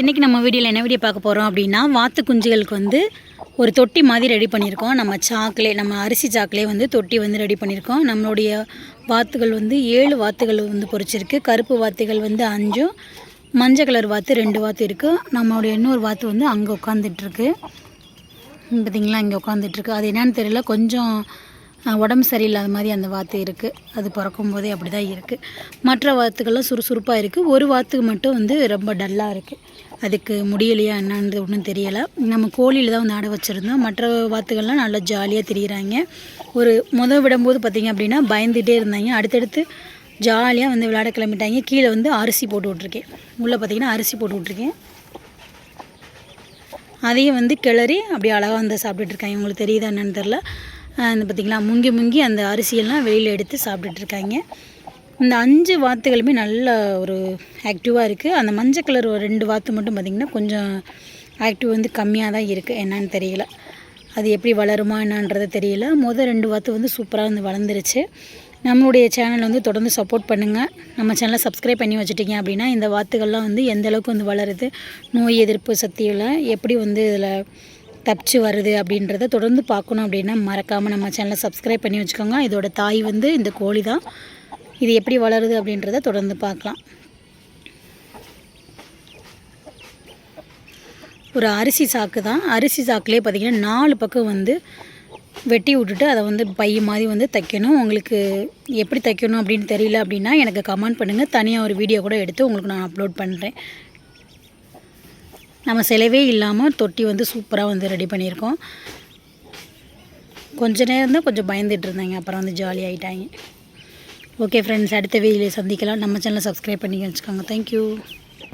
இன்றைக்கி நம்ம வீடியோவில் என்ன வீடியோ பார்க்க போகிறோம் அப்படின்னா வாத்து குஞ்சுகளுக்கு வந்து ஒரு தொட்டி மாதிரி ரெடி பண்ணியிருக்கோம். நம்ம சாக்கிலே நம்ம அரிசி சாக்கிலே வந்து தொட்டி வந்து ரெடி பண்ணியிருக்கோம். நம்மளுடைய வாத்துகள் வந்து ஏழு வாத்துகள் வந்து பொறிச்சிருக்கு. கருப்பு வாத்துகள் வந்து அஞ்சும் மஞ்சள் கலர் வாத்து ரெண்டு வாத்து இருக்குது நம்மளுடைய இன்னொரு வாத்து வந்து அங்கே உட்காந்துட்ருக்கு பார்த்தீங்களா இங்கே உட்காந்துட்ருக்கு அது என்னன்னு தெரியல. கொஞ்சம் உடம்பு சரியில்லாத மாதிரி அந்த வாத்து இருக்குது அது பிறக்கும் போதே அப்படி தான் இருக்குது மற்ற வாத்துக்கெல்லாம் சுறுசுறுப்பாக இருக்குது ஒரு வாத்துக்கு மட்டும் வந்து ரொம்ப டல்லாக இருக்குது அதுக்கு முடியலையா என்னன்றது ஒன்றும் தெரியலை. நம்ம கோழியில் தான் வந்து ஆட வச்சுருந்தோம். மற்ற வாத்துக்கள்லாம் நல்லா ஜாலியாக தெரிகிறாங்க ஒரு முதல் விடும்போது பார்த்திங்க அப்படின்னா பயந்துகிட்டே இருந்தாங்க. அடுத்தடுத்து ஜாலியாக வந்து விளையாட கிளம்பிட்டாங்க. கீழே வந்து அரிசி போட்டு விட்ருக்கேன் உள்ளே பார்த்திங்கன்னா அரிசி போட்டு விட்ருக்கேன் அதையும் வந்து கிளறி அப்படியே அழகாக வந்து சாப்பிட்டுட்டு இருக்காங்க. உங்களுக்கு தெரியுதா என்னன்னு தெரில அந்த பார்த்திங்களா முங்கி முங்கி அந்த அரிசியெல்லாம் வெளியில் எடுத்து சாப்பிட்டுட்ருக்காங்க. இந்த அஞ்சு வாத்துகளுமே நல்ல ஒரு ஆக்டிவாக இருக்குது அந்த மஞ்சள் கலர் ஒரு ரெண்டு வாத்து மட்டும் பார்த்திங்கன்னா கொஞ்சம் ஆக்டிவ் வந்து கம்மியாக தான் இருக்குது என்னன்னு தெரியல. அது எப்படி வளருமா என்னன்றது தெரியல. மொதல் ரெண்டு வாத்து வந்து சூப்பராக வந்து வளர்ந்துருச்சு. நம்மளுடைய சேனல் வந்து தொடர்ந்து சப்போர்ட் பண்ணுங்கள் நம்ம சேனலை சப்ஸ்கிரைப் பண்ணி வச்சுட்டீங்க அப்படின்னா இந்த வாத்துகள்லாம் வந்து எந்த அளவுக்கு வந்து வளருது நோய் எதிர்ப்பு சக்தியெல்லாம் எப்படி வந்து இதில் தப்பிச்சு வருது அப்படின்றத தொடர்ந்து பார்க்கணும் அப்படின்னா மறக்காமல் நம்ம சேனலை சப்ஸ்கிரைப் பண்ணி வச்சுக்கோங்க. இதோட தாய் வந்து இந்த கோழி தான் இது எப்படி வளருது அப்படின்றத தொடர்ந்து பார்க்கலாம். ஒரு அரிசி சாக்கு தான் அரிசி சாக்குலேயே பார்த்திங்கன்னா நாலு பக்கம் வந்து வெட்டி விட்டுட்டு அதை வந்து பை மாதிரி வந்து தைக்கணும். உங்களுக்கு எப்படி தைக்கணும் அப்படின்னு தெரியல அப்படின்னா எனக்கு கமெண்ட் பண்ணுங்கள் தனியாக ஒரு வீடியோ கூட எடுத்து உங்களுக்கு நான் அப்லோட் பண்ணுறேன் நம்ம செலவே இல்லாமல் தொட்டி வந்து சூப்பராக வந்து ரெடி பண்ணியிருக்கோம். கொஞ்ச நேரம் தான் கொஞ்சம் பயந்துட்டு இருந்தாங்க அப்புறம் வந்து ஜாலி ஆகிட்டாங்க ஓகே ஃப்ரெண்ட்ஸ் அடுத்த வீடியோவில் சந்திக்கலாம். நம்ம சேனலை சப்ஸ்கிரைப் பண்ணி வச்சுக்கோங்க. தேங்க்யூ